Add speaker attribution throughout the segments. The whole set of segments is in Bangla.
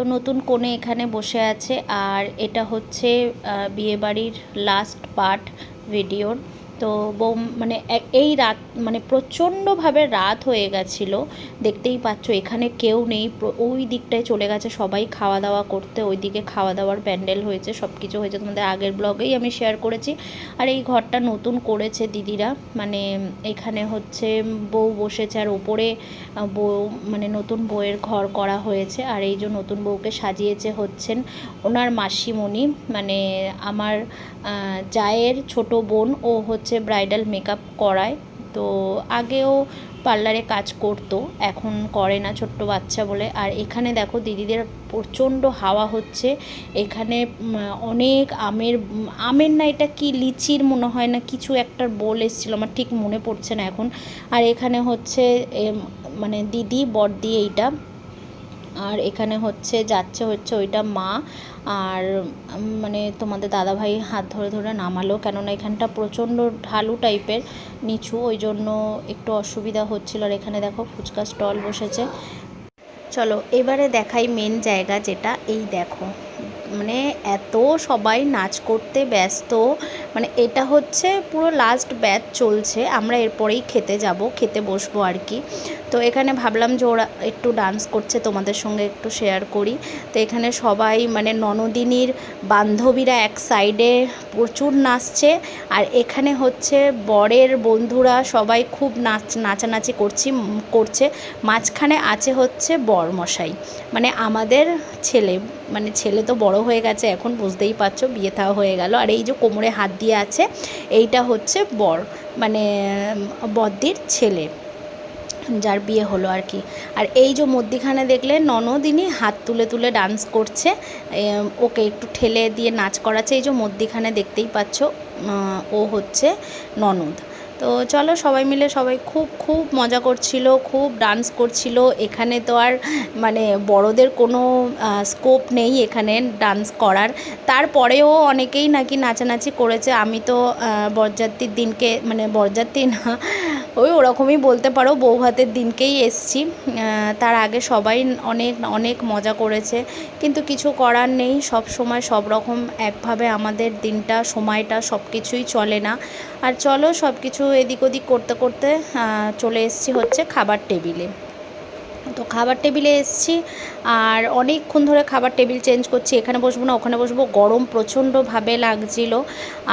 Speaker 1: তো নতুন কোণে এখানে বসে আছে আর এটা হচ্ছে বিয়েবাড়ির লাস্ট পার্ট ভিডিওর তো বউ মানে এই রাত মানে প্রচণ্ডভাবে রাত হয়ে গেছিল। দেখতেই পাচ্ছ, এখানে কেউ নেই ওই দিকটায় চলে গেছে, সবাই খাওয়া দাওয়া করতে ওই দিকে খাওয়া দাওয়ার প্যান্ডেল হয়েছে সব কিছু হয়েছে, তোমাদের আগের ব্লগেই আমি শেয়ার করেছি। আর এই ঘরটা নতুন করেছে দিদিরা মানে এখানে হচ্ছে বউ বসেছে, আর ওপরে বউ মানে নতুন বউয়ের ঘর করা হয়েছে, আর এই যে নতুন বউকে সাজিয়েছে হচ্ছেন ওনার মাসিমণি মানে আমার জায়ের ছোট বোন, ও হচ্ছে ব্রাইডাল মেকআপ করায়। তো আগেও পার্লারে কাজ করতো, এখন করে না ছোট্ট বাচ্চা বলে। আর এখানে দেখো দিদিদের প্রচণ্ড হাওয়া হচ্ছে। এখানে অনেক আমের আমের না এটা কি লিচির মনে হয় না, কিছু একটা বোল এসেছিল, আমার ঠিক মনে পড়ছে না এখন। আর এখানে হচ্ছে মানে দিদি বড়দি এইটা। আর এখানে হচ্ছে যাচ্ছে হচ্ছে ওইটা মা। আর মানে তোমাদের দাদাভাই হাত ধরে ধরে নামালো কেননা এখানটা প্রচণ্ড ঢালু টাইপের, নিচু ওই জন্য একটু অসুবিধা হচ্ছিল। আর এখানে দেখো ফুচকা স্টল বসেছে। চলো, এবারে দেখাই মেন জায়গা যেটা, এই দেখো। মানে এত সবাই নাচ করতে ব্যস্ত মানে এটা হচ্ছে পুরো লাস্ট ব্যাচ চলছে, আমরা এরপরেই খেতে যাব, খেতে বসবো আর কি। তো এখানে ভাবলাম যে ওরা একটু ডান্স করছে, তোমাদের সঙ্গে একটু শেয়ার করি। তো এখানে সবাই মানে ননদিনীর বান্ধবীরা এক সাইডে প্রচুর নাচছে, আর এখানে হচ্ছে বরের বন্ধুরা সবাই খুব নাচ, নাচানাচি করছি, করছে। মাঝখানে আছে হচ্ছে বর মশাই মানে আমাদের ছেলে। মানে ছেলে তো বড় হয়ে গেছে, এখন বুঝতেই পারছ, বিয়ে থাওয়া হয়ে গেল। আর এই যে কোমরে হাত দিয়ে আছে, এইটা হচ্ছে বর মানে বদ্দির ছেলে, যার বিয়ে হলো আর কি। আর এই যে মধ্যিখানে দেখলে ননদিনী হাত তুলে তুলে ডান্স করছে ওকে একটু ঠেলে দিয়ে নাচ করাচ্ছে, এই যে মধ্যিখানে দেখতেই পাচ্ছ ও হচ্ছে ননদ। তো চলো সবাই মিলে সবাই খুব খুব মজা করছিল, খুব ডান্স করছিল। এখানে তো আর মানে বড়দের কোনো স্কোপ নেই এখানে ডান্স করার। তারপরেও অনেকেই নাকি নাচানাচি করেছে। আমি তো বরযাত্রীর দিনকে মানে বরযাত্রী না, ওই ওরকমই বলতে পারো বউ ভাতের দিনকেই এসছি। তার আগে সবাই অনেক অনেক মজা করেছে। কিন্তু কিছু করার নেই। সব সময় সব রকম একভাবে আমাদের দিনটা, সময়টা সব কিছুই চলে না। আর চলো সব কিছু এদিক ওদিক করতে করতে চলে এসছি হচ্ছে খাবার টেবিলে। তো খাবার টেবিলে এসছি আর অনেকক্ষণ ধরে খাবার টেবিল চেঞ্জ করছি, এখানে বসবো না, ওখানে বসবো। গরম প্রচণ্ডভাবে লাগছিল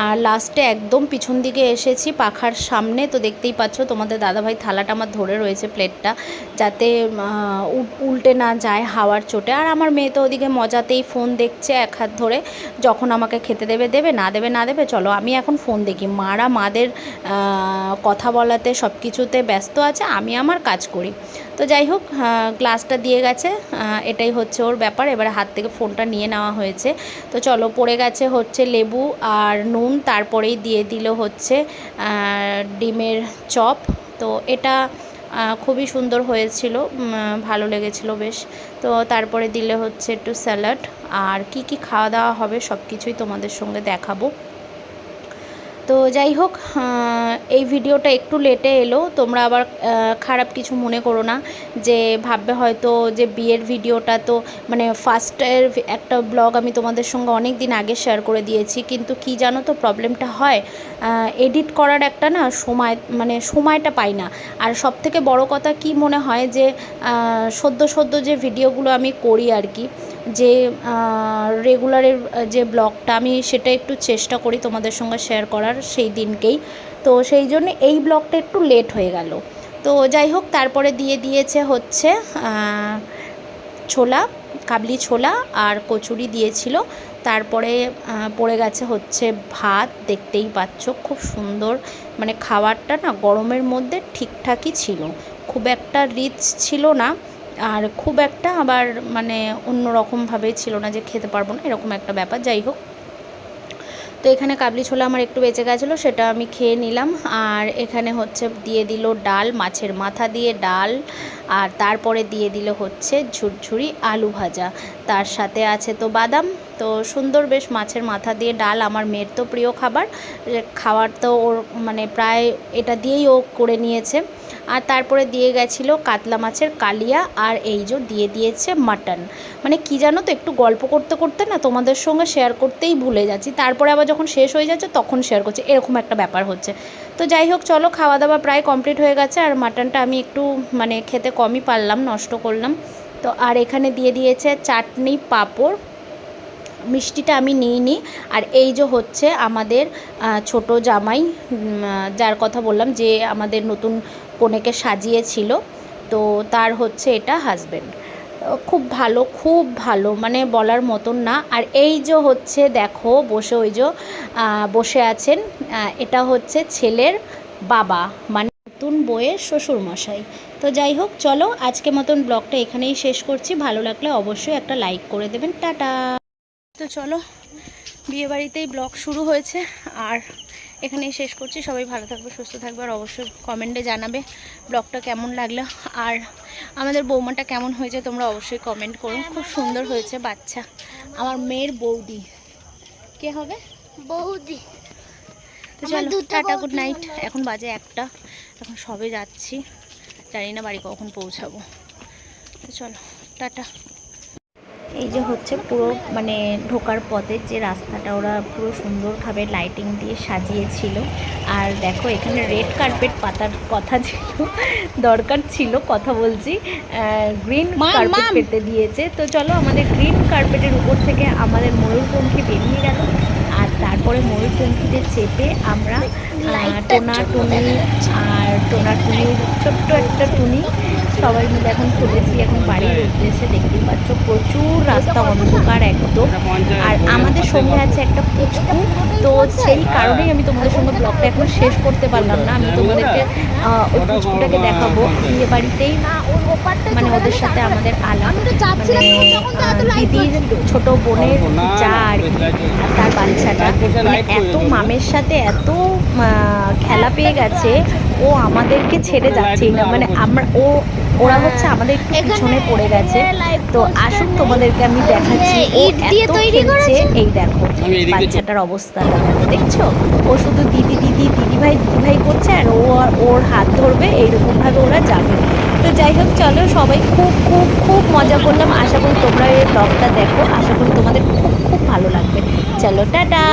Speaker 1: আর লাস্টে একদম পিছন দিকে এসেছি পাখার সামনে। তো দেখতেই পাচ্ছ তোমাদের দাদাভাই থালাটা আমার ধরে রয়েছে প্লেটটা, যাতে উল্টে না যায় হাওয়ার চোটে। আর আমার মেয়ে তো ওদিকে মজাতেই ফোন দেখছে এক হাত ধরে, যখন আমাকে খেতে দেবে দেবে, না দেবে না দেবে, চলো আমি এখন ফোন দেখি। মারা মাদের কথা বলাতে সব কিছুতে ব্যস্ত আছে, আমি আমার কাজ করি। তো যাই হোক গ্লাসটা দিয়ে গেছে। এটাই হচ্ছে ওর ব্যাপার। এবারে হাত থেকে ফোনটা নিয়ে নেওয়া হয়েছে। তো চলো, পড়ে গেছে হচ্ছে লেবু আর নুন, তারপরেই দিয়ে দিল হচ্ছে ডিমের চপ। তো এটা খুবই সুন্দর হয়েছিল। ভালো লেগেছিল বেশ। তো তারপরে দিলে হচ্ছে একটু স্যালাড। আর কি কি খাওয়া দাওয়া হবে সব কিছুই তোমাদের সঙ্গে দেখাবো। তো যাই হোক এই ভিডিওটা একটু লেটে এলো। তোমরা আবার খারাপ কিছু মনে করো না যে ভাববে হয়তো যে বিয়ের ভিডিওটা তো মানে ফার্স্টের একটা ব্লগ আমি তোমাদের সঙ্গে অনেক দিন আগে শেয়ার করে দিয়েছি। কিন্তু কি জানো তো প্রবলেমটা হয় এডিট করার একটা না সময় মানে সময়টা পাই না। আর সব থেকে বড় কথা কি মনে হয় যে সদ্য সদ্য যে ভিডিওগুলো আমি করি আর কি যে রেগুলারের যে ব্লগটা আমি সেটা একটু চেষ্টা করি তোমাদের সঙ্গে শেয়ার করার সেই দিনকেই। তো সেই জন্য এই ব্লগটা একটু লেট হয়ে গেল। তো যাই হোক, তারপরে দিয়ে দিয়েছে হচ্ছে ছোলা, কাবলি ছোলা আর কচুরি দিয়েছিল। তারপরে পড়ে গেছে হচ্ছে ভাত, দেখতেই পাচ্ছ খুব সুন্দর। মানে খাবারটা না গরমের মধ্যে ঠিকঠাকই ছিল। খুব একটা রিচ ছিল না। আর খুব একটা আবার মানে অন্য রকমভাবে ছিল না যে খেতে পারব না, এরকম একটা ব্যাপার, যাই হোক। তো এখানে কাবলি ছোলা আমার একটু বেঁচে গেছিল, সেটা আমি খেয়ে নিলাম। আর এখানে হচ্ছে দিয়ে দিল ডাল, মাছের মাথা দিয়ে ডাল, আর তারপরে দিয়ে দিল হচ্ছে ঝুরঝুরি আলু ভাজা। তার সাথে আছে তো বাদাম। তো সুন্দর বেশ মাছের মাথা দিয়ে ডাল আমার মেয়ের তো প্রিয় খাবার। খাওয়ার তো ওর মানে প্রায় এটা দিয়েই ও করে নিয়েছে। আর তারপরে দিয়ে গেছিল কাতলা মাছের কালিয়া আর এই যে দিয়ে দিয়েছে মাটন। মানে কি জানো তো, একটু গল্প করতে করতে না তোমাদের সঙ্গে শেয়ার করতেই ভুলে যাচ্ছি। তারপরে আবার যখন শেষ হয়ে যাচ্ছে তখন শেয়ার করছি। এরকম একটা ব্যাপার হচ্ছে। তো যাই হোক, চলো খাওয়া দাওয়া প্রায় কমপ্লিট হয়ে গেছে আর মাটনটা আমি একটু মানে খেতে কমই পারলাম, নষ্ট করলাম। তো আর এখানে দিয়ে দিয়েছে চাটনি পাঁপড়। মিষ্টিটা আমি নিইনি আর এই যে হচ্ছে আমাদের ছোট জামাই যার কথা বললাম যে আমাদের নতুন কনেকে সাজিয়েছিল। তো তার হচ্ছে এটা হাজবেন্ড খুব ভালো খুব ভালো মানে বলার মতন না। আর এই যে হচ্ছে, দেখো, বসে ওই যে বসে আছেন এটা হচ্ছে ছেলের বাবা মানে নতুন বইয়ের শ্বশুর মশাই তো যাই হোক, চলো আজকে মতন ব্লগটা এখানেই শেষ করছি। ভালো লাগলে অবশ্যই একটা লাইক করে দেবেন। টাটা! তো চলো, বিয়েবাড়িতেই ব্লগ শুরু হয়েছে। আর এখানেই শেষ করছি। সবাই ভালো থাকবে সুস্থ থাকবে আর অবশ্যই কমেন্টে জানাবে ব্লগটা কেমন লাগল। আর আমাদের বৌমাটা কেমন হয়েছে তোমরা অবশ্যই কমেন্ট করো। খুব সুন্দর হয়েছে বাচ্চা। আমার মেয়ের বৌদি। কে হবে?
Speaker 2: বৌদি।
Speaker 1: তো চলো টাটা গুড নাইট এখন বাজে একটা। এখন সবে যাচ্ছি। জানি না বাড়ি কখন পৌঁছাবো। তো চলো টাটা। এই যে হচ্ছে পুরো মানে ঢোকার পথের যে রাস্তাটা ওরা পুরো সুন্দরভাবে লাইটিং দিয়ে সাজিয়েছিল। আর দেখো এখানে রেড কার্পেট পাতার কথা ছিল দরকার ছিল কথা বলছি। গ্রিন কার্পেট পেতে দিয়েছে। তো চলো আমাদের গ্রিন কার্পেটের উপর থেকে আমাদের ময়ূরপঙ্খী বেরিয়ে গেল। আর তারপরে ময়ূরপঙ্খীতে চেপে আমরা টোনা টুনি আর টোনা টুনির ছোট্ট একটা টুনি সবাই মিলে এখন চলেছি এখন বাড়ির উদ্দেশ্যে দেখতেই পাচ্ছ প্রচুর রাস্তা অন্ধকার একদম। আর আমাদের সঙ্গে আছে একটা পুচকু। তো সেই কারণেই আমি তোমাদের সঙ্গে ব্লগটা এখন শেষ করতে পারলাম না। আমি তোমাদেরকে ওই পুচকুটাকে দেখাবো। বিয়ে বাড়িতেই মানে ওদের সাথে আমাদের আলাপ মানে দিদির ছোট বোনের যা আর কি, আর তার বাচ্চাটা। মানে এত মামের সাথে এত আহ, খেলা পেয়ে গেছে। ও আমাদেরকে ছেড়ে যাচ্ছেই না মানে আমরা ও ওরা হচ্ছে আমাদের একটু পিছনে পড়ে গেছে। তো আসুন তোমাদেরকে আমি দেখাচ্ছি। ও
Speaker 2: ইট দিয়ে
Speaker 1: এত
Speaker 2: তৈরি
Speaker 1: খেলছে
Speaker 2: করেছে?
Speaker 1: এই দেখো বাচ্চাটার অবস্থাটা দেখো দেখছ? ও শুধু দিদি দিদি দিদি ভাই দিদি ভাই করছে আর ও আর ওর হাত ধরবে এইরকম ভাবে ওরা যাবে। তো যাই হোক চলো সবাই খুব খুব খুব মজা করলাম। আশা করি তোমরা এই ব্লগটা দেখো। আশা করি তোমাদের খুব খুব ভালো লাগবে। চলো টাটা!